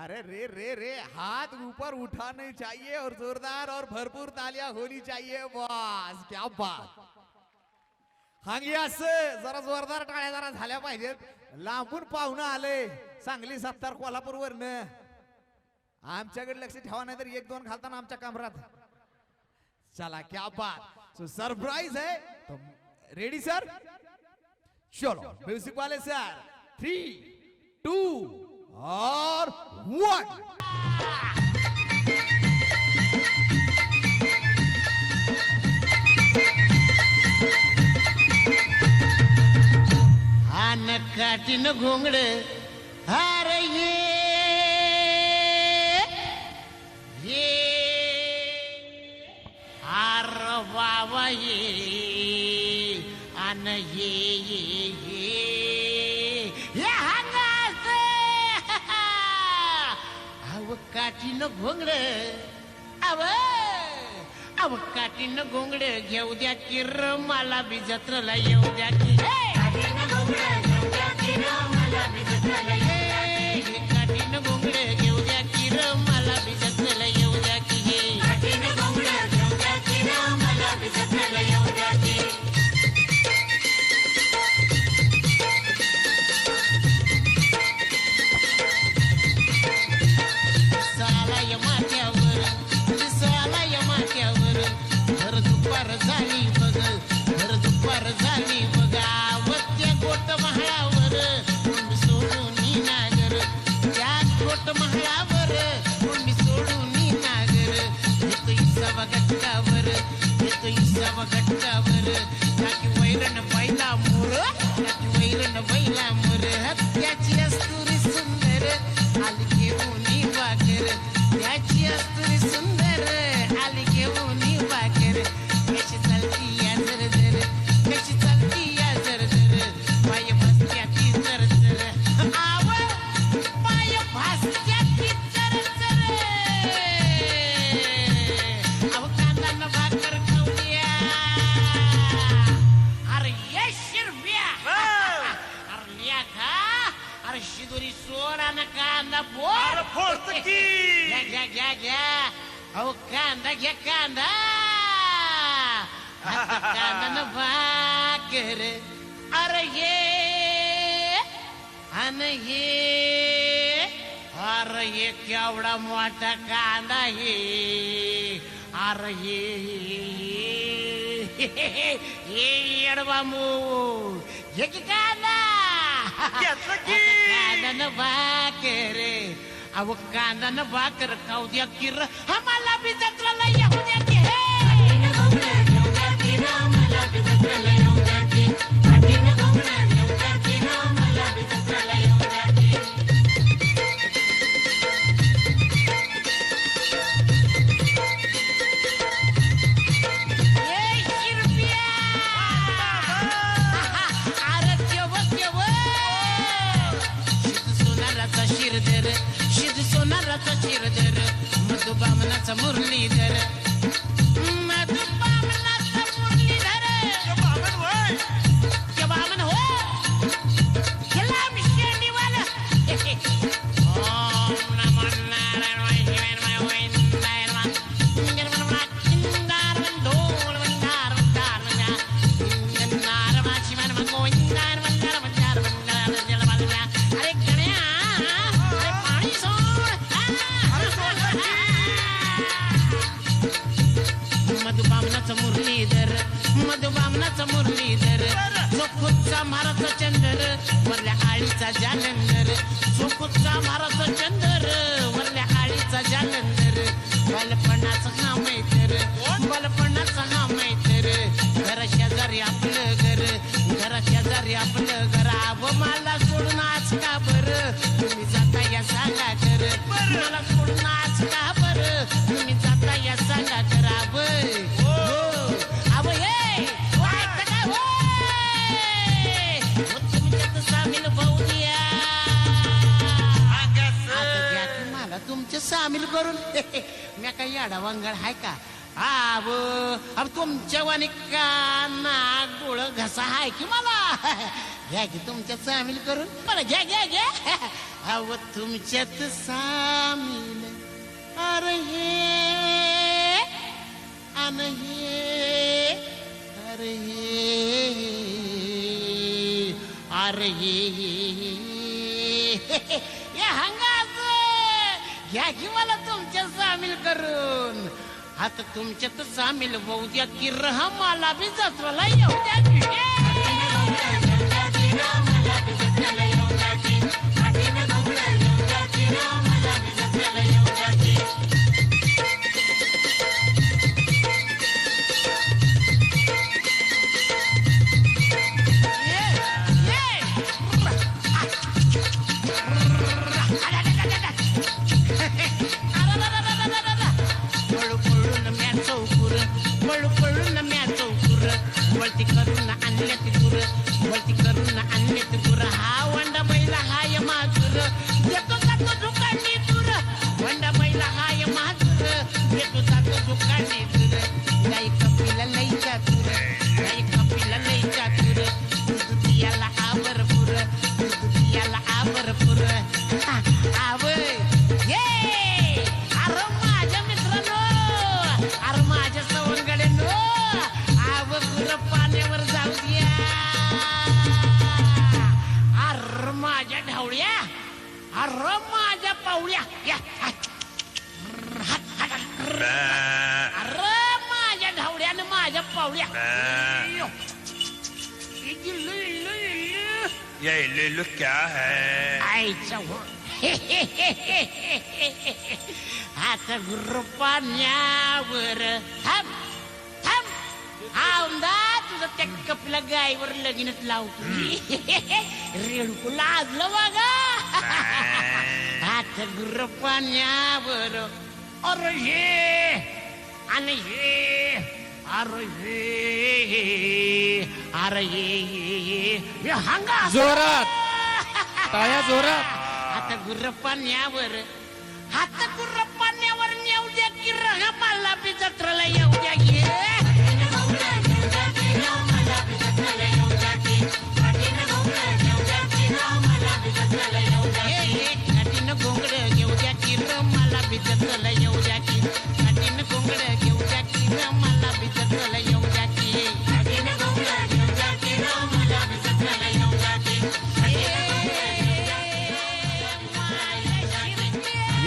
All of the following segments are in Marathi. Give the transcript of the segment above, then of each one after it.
अरे रे रे रे हाथ ऊपर उठाने चाहिए और जोरदार और भरपूर तालियां होनी चाहिए बस क्या बात। हांगिया जरा जोरदार टाळ्या जरा झाल्या पाहिजेत. लांबून पाहुणं आले सांगली सातार कोल्हापूर वरन आमच्याकडे लक्ष ठेवा नाही तर एक दोन खालताना आमच्या कमरात. चला क्या बात. सो सरप्राईज आहे रेडी सर चलो म्युझिक वाले sir three two or what? કાટીન ઘૂંગડ હારે હાર વાવા અને એ काटीन घोंगड. आव अव काटीन घोंगड. घेऊ द्या किर मला बी जत्रला येऊ द्या की. काटीन घोंगड घेऊ द्या किर मला बी जत्रला कान हे अर एक एवढा मोठा कांदा हे अर हे येडवा हे की कांदा? कांदन भाकर अव कांदन बाकर खाऊ द्या किर. आम्हाला बी जालंदर सुपुतचा महाराज चंदर वल्ल्या आळीचा जालंदर करून. मी काही आडावांगळ हाय का? आब अब तुमच्या वाणी काना गोळ घसा हाय की मला? घ्या की तुमच्यात सामील करून. मला घ्या घ्या घ्या. अब तुमच्यात सामील. अरे हे अन हे अरे हे अरे हे. घ्या की मला तुमच्या सामील करून आता तुमच्यात सामील होऊ द्या की रहा मला बी जत्वाला येऊ द्या की. Hehehehe अरे माझ्या ढावड्यानं माझ्या पावड्या. इल्लू, इल्लू, इल्लू, इल्लू. ये इल्लू क्या है? आईचा हो आता थांब थांब. आमदा तुझं त्या कपल्या गायीवर लगीनच लावतो रेणुकू लाजलं बघा. आता गुरु पाण्यावर. अरे हे आणि हे अरे हे अरे हे हे हंगा जोरात टाळ्या जोरात आता गुर्रपाण्यावर आता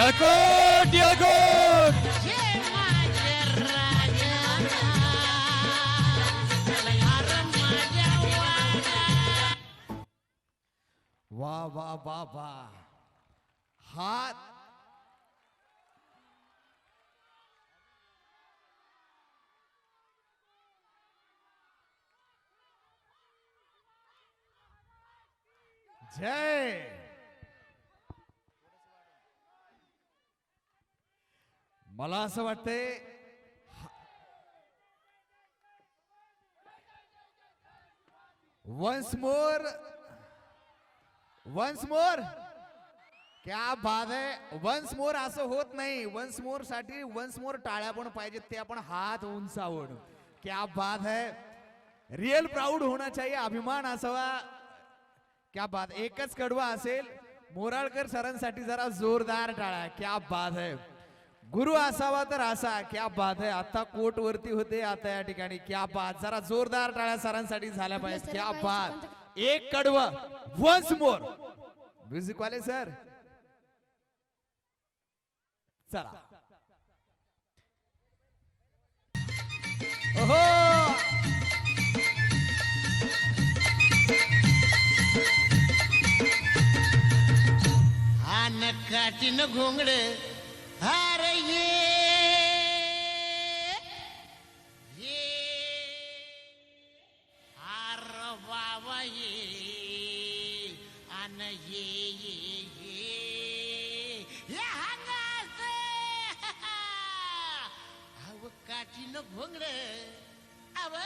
यलकोट यलकोट वा वा वा वा हात जय। मला असं वाटतंय वन्स मोर वन्स मोर क्या बात आहे वन्स मोर असं होत नाही. वन्स मोरसाठी वन्स मोर टाळ्या पण पाहिजेत ते आपण हात उंचावण क्या बात है? रिअल प्राऊड होना चाहिए अभिमान असावा. क्या बात? एकच कडवा असेल. मोराळकर सरांसाठी जरा जोरदार टाळा क्या बात है? गुरु असावा तर असा. क्या बात है. आता कोट वरती होते. आता या ठिकाणी क्या बात. जरा जोरदार टाळ्या सरांसाठी झाल्या पाहिजे क्या बात. एक कडवा. वन्स मोर म्युझिक वाले सर चला. ओहो! हान काठीनं घोंगड. अरे ये ये अरे बाबा ये अन ये ये ये या हंगास अव काठीनं घोंगड अव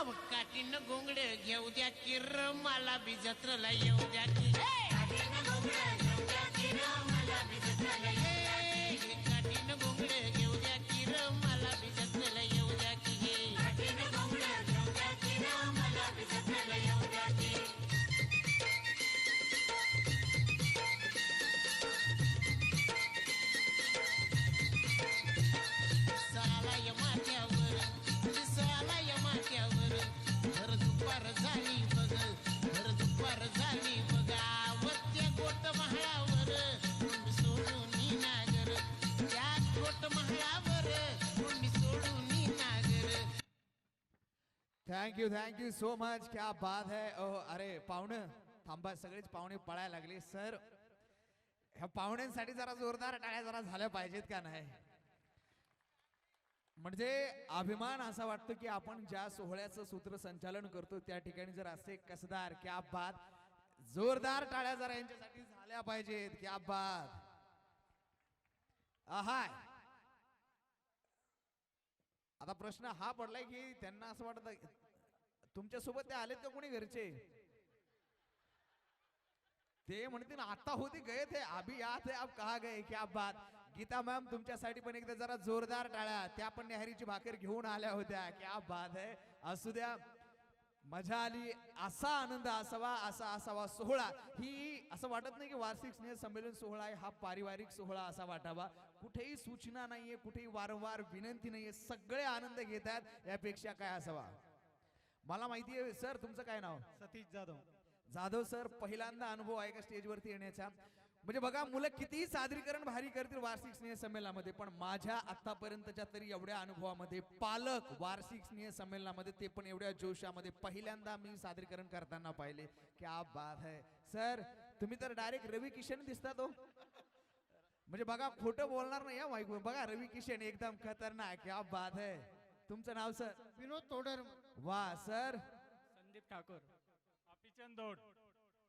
अव काठीनं घोंगड घेऊ द्या किर मला बी जत्रेला येऊ द्या की हे! काठीनं घोंगड Just thank you thank you so much क्या बात है? ओ अरे पाहुणं थांबा सगळेच पाहुणे पळायला लागले. सर ह्या पाहुण्यांसाठी जरा जोरदार टाळ्या जरा झाल्या पाहिजेत का नाही? म्हणजे अभिमान असा वाटतो की आपण ज्या सोहळ्याचं सूत्रसंचालन करतो त्या ठिकाणी जर असे कसदार क्या बात जोरदार टाळ्या जरा यांच्यासाठी झाल्या पाहिजेत. क्या बात. आहाय आता प्रश्न हा पडलाय की त्यांना असं वाटत तुमच्यासोबत ते आलेत का कोणी घरचे? ते म्हणतील आता होते गए थे अभी याद है कहा गए क्या बात. गीता मॅम तुमच्यासाठी पण एकदा जरा जोरदार टाळ्या. त्या पण नेहरीची भाकर घेऊन आल्या होत्या. क्या बात है. असू द्या. मजा आली. असा आनंद असावा असा असावा सोहळा. ही असं वाटत नाही की वार्षिक स्नेह संमेलन सोहळा आहे. हा पारिवारिक सोहळा असा वाटावा. कुठेही सूचना नाहीये कुठेही वारंवार विनंती नाहीये. सगळे आनंद घेतात यापेक्षा काय असावा? मला माहिती आहे सर तुमचं काय नाव? सतीश जाधव. जाधव सर पहिल्यांदा अनुभव आहे का स्टेजवरती येण्याचा? म्हणजे बघा मुलं कितीही सादरीकरण भारी करतील वार्षिक स्नेह संमेलनामध्ये पण माझ्या आतापर्यंतच्या तरी एवढ्या अनुभवामध्ये पालक वार्षिक स्नेह संमेलनामध्ये ते पण एवढ्या जोशामध्ये पहिल्यांदा मी सादरीकरण करताना पाहिले. क्या बात है. सर तुम्ही तर डायरेक्ट रवी किशन दिसतात हो म्हणजे बघा खोटं बोलणार नाही हा माईक बघा रवी किशन एकदम खतरनाक. क्या बात है. तुमचं नाव सर? विनोद तोडर. वा सर. संदीप ठाकूर. अपिचंदोड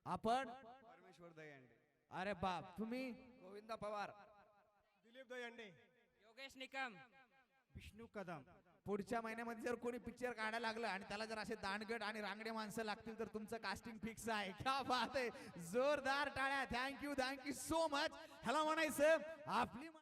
आपण? परमेश्वर दयांडे अरे बाप तुम्ही? गोविंदा पवार. दिलीप दयंडे योगेश निकम. विष्णू कदम. पुढच्या महिन्यामध्ये जर कोणी पिक्चर काढायला लागलं आणि त्याला जर असे दांडगट आणि रांगडे माणसं लागतील तर तुमचं कास्टिंग फिक्स आहे. क्या बात आहे. जोरदार टाळ्या. थँक्यू थँक्यू सो मच ह्याला म्हणायचं आपली